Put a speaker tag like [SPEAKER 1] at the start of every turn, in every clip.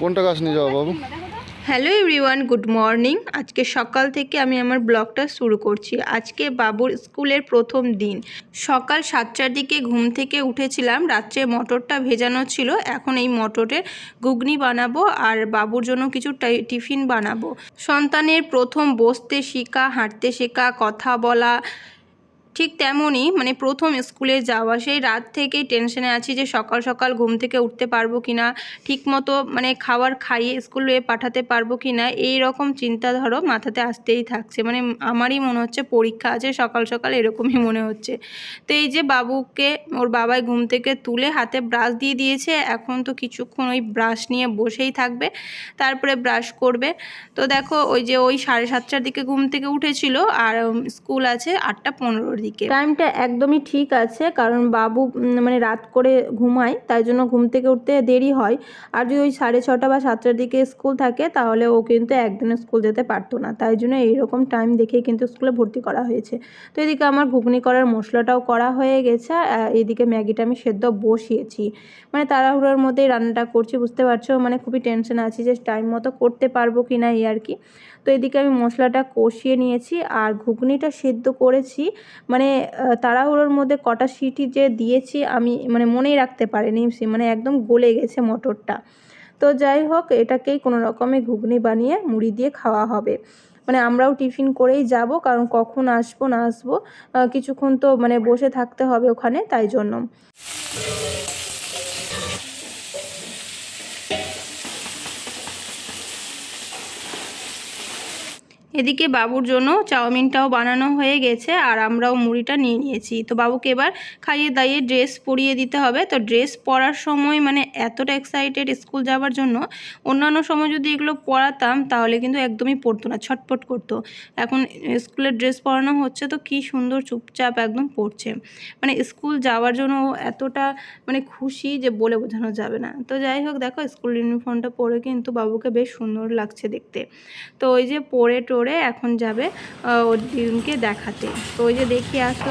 [SPEAKER 1] কোনটা গাছ নিয়ে যাব বাবু?
[SPEAKER 2] Hello everyone, good morning. আজকে সকাল থেকে আমি আমার ব্লগটা শুরু করছি। আজকে বাবুর স্কুলের প্রথম দিন। সকাল সাতটার দিকে ঘুম থেকে উঠেছিলাম। রাত্রে মটরটা ভেজানো ছিল। এখন এই মটরের ঘুগনি বানাবো আর বাবুর জন্য কিছু টিফিন বানাবো। সন্তানের প্রথম বসতে শেখা, হাঁটতে শেখা, কথা বলা ঠিক তেমনই মানে প্রথম স্কুলে যাওয়া, সেই রাত থেকেই টেনশনে আছি যে সকাল সকাল ঘুম থেকে উঠতে পারব কি না ঠিকমতো মানে খাবার খাইয়ে স্কুলে পাঠাতে পারব কি না এই রকম চিন্তা ধরো মাথাতে আসতেই থাকছে। মানে আমারই মনে হচ্ছে পরীক্ষা আছে, সকাল সকাল এরকমই মনে হচ্ছে। তো এই যে বাবুকে, ওর বাবাই ঘুম থেকে তুলে হাতে ব্রাশ দিয়ে দিয়েছে, এখন তো কিছুক্ষণ ওই ব্রাশ নিয়ে বসেই থাকবে, তারপরে ব্রাশ করবে। তো দেখো ওই যে ওই সাড়ে সাতটার দিকে ঘুম থেকে উঠেছিল, আর স্কুল আছে আটটা পনেরোর দিকে। টাইমটা একদমই ঠিক আছে, কারণ বাবু মানে রাত করে ঘুমায়, তাই জন্য ঘুম থেকে উঠতে দেরি হয়। আর যদি ওই সাড়ে ছটা বা সাতটার দিকে স্কুল থাকে, তাহলে ও কিন্তু একদিনে স্কুল যেতে পারতো না। তাই জন্য এইরকম টাইম দেখেই কিন্তু স্কুলে ভর্তি করা হয়েছে। তো এদিকে আমার ঘুগনি করার মশলাটাও করা হয়ে গেছে এদিকে ম্যাগিটা আমি সেদ্ধ বসিয়েছি। মানে তাড়াহুড়োর মধ্যেই রান্নাটা করছি, বুঝতে পারছ? মানে খুবই টেনশন আছি যে টাইম মতো করতে পারব কি না এই আর কি। তো এদিকে আমি মশলাটা কষিয়ে নিয়েছি, আর ঘুগনিটা সেদ্ধ করেছি। মানে তাড়াহুড়োর মধ্যে কটা সিটি যে দিয়েছি আমি মানে মনেই রাখতে পারিনি, সে মানে একদম গলে গেছে মটরটা। তো যাই হোক, এটাকেই কোনো রকমে ঘুগনি বানিয়ে মুড়ি দিয়ে খাওয়া হবে। মানে আমরাও টিফিন করেই যাব, কারণ কখন আসব, না আসব কিছুক্ষণ তো মানে বসে থাকতে হবে ওখানে, তাই জন্য। এদিকে বাবুর জন্য চাউমিনটাও বানানো হয়ে গেছে আর আমরাও মুড়িটা নিয়ে নিয়েছি। তো বাবুকে এবার খাইয়ে দাইয়ে ড্রেস পরিয়ে দিতে হবে। তো ড্রেস পরার সময় মানে এতটা এক্সাইটেড স্কুল যাওয়ার জন্য, অন্যান্য সময় যদি এগুলো পরাতাম তাহলে কিন্তু একদমই পড়তো না, ছটপট করতো। এখন স্কুলের ড্রেস পরানো হচ্ছে তো কি সুন্দর চুপচাপ একদম পড়ছে মানে স্কুল যাওয়ার জন্য এতটা মানে খুশি যে বলে বোঝানো যাবে না। তো যাই হোক, দেখো স্কুল ইউনিফর্মটা পরে কিন্তু বাবুকে বেশ সুন্দর লাগছে দেখতে। তো ওই যে পরে টোরে এখন যাবে ওর দিনকে দেখাতে। তো ওই যে দেখি আসো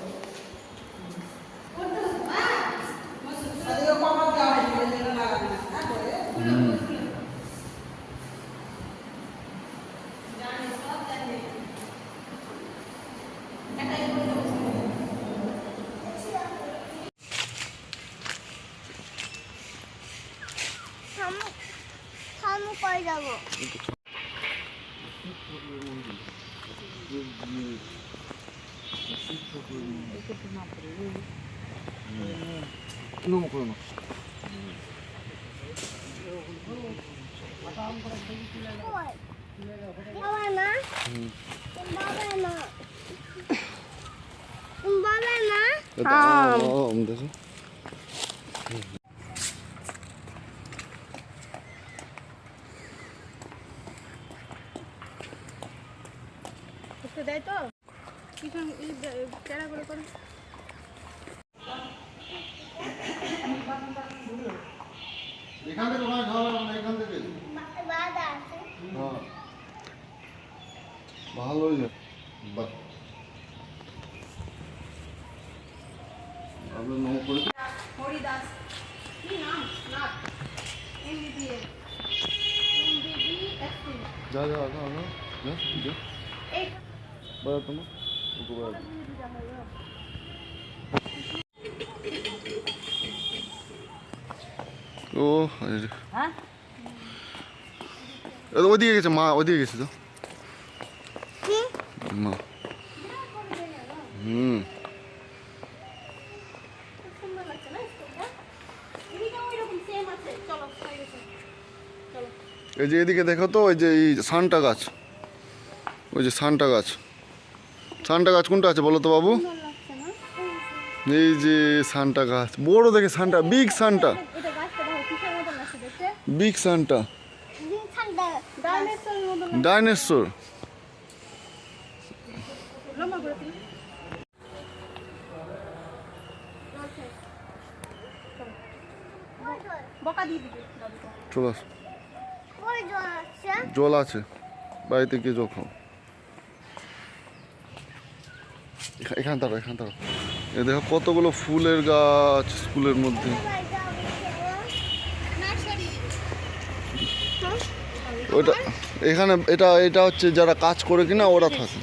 [SPEAKER 3] কই যাব। কই বাবা না বাবা না বাবা
[SPEAKER 1] দেখো।
[SPEAKER 2] দেয় তো? কিছু টেরা করে করে।
[SPEAKER 1] এখান থেকে ওখানে খাওয়া এখান থেকে। হ্যাঁ। আপনার নাম করে
[SPEAKER 2] হরিদাস। কি নাম? না এমবিবিএস এমবিবিএস
[SPEAKER 1] যা যা যা যা। যা বাড়া তোমার ও ওদিকে গেছে মা ওদিকে গেছে তো মা হুম এই যে এদিকে দেখো তো ওই যে এই সানটা গাছ। ওই যে সানটা গাছ। সানটা গাছ কোনটা আছে বলো তো বাবু? এই যে সানটা গাছ, বড় দেখে
[SPEAKER 4] Santa big Santa. Big Santa. Dinosaur.
[SPEAKER 1] চলে আস।
[SPEAKER 3] জল আছে
[SPEAKER 1] জল আছে, বাড়িতে গিয়ে জল খাও। এখানে দাঁড়ো এখানে দাঁড়ো এ দেখো কতগুলো ফুলের গাছ স্কুলের মধ্যে। ওইটা এখানে এটা এটা হচ্ছে যারা কাজ করে কিনা ওরা থাকে।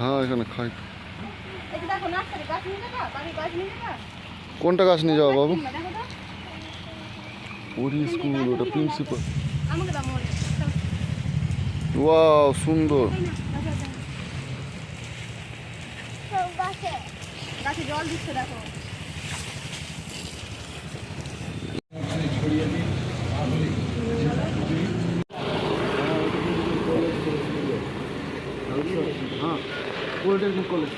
[SPEAKER 1] হ্যাঁ এখানে খাই।
[SPEAKER 4] দেখো। নার্সারি গাছ নিয়ে যাবা বাড়ির গাছ নিয়ে যাবা
[SPEAKER 1] কোনটা গাছ নিয়ে যাও বাবু
[SPEAKER 4] দেখো তো
[SPEAKER 1] ওরি স্কুল ওটা প্রিন্সিপাল
[SPEAKER 4] আমাকে দাও মোবাইল
[SPEAKER 1] ওয়াও সুন্দর
[SPEAKER 3] গাছে
[SPEAKER 4] গাছে জল দিচ্ছে দেখো
[SPEAKER 1] হ্যাঁ পলিটেকনিক কলেজ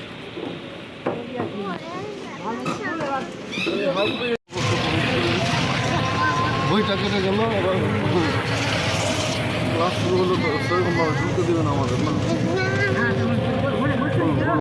[SPEAKER 1] বইটা কেটে গেল এবার ক্লাস শুরু হলো সেরকমভাবে ঢুকতে দেবে আমাদের না?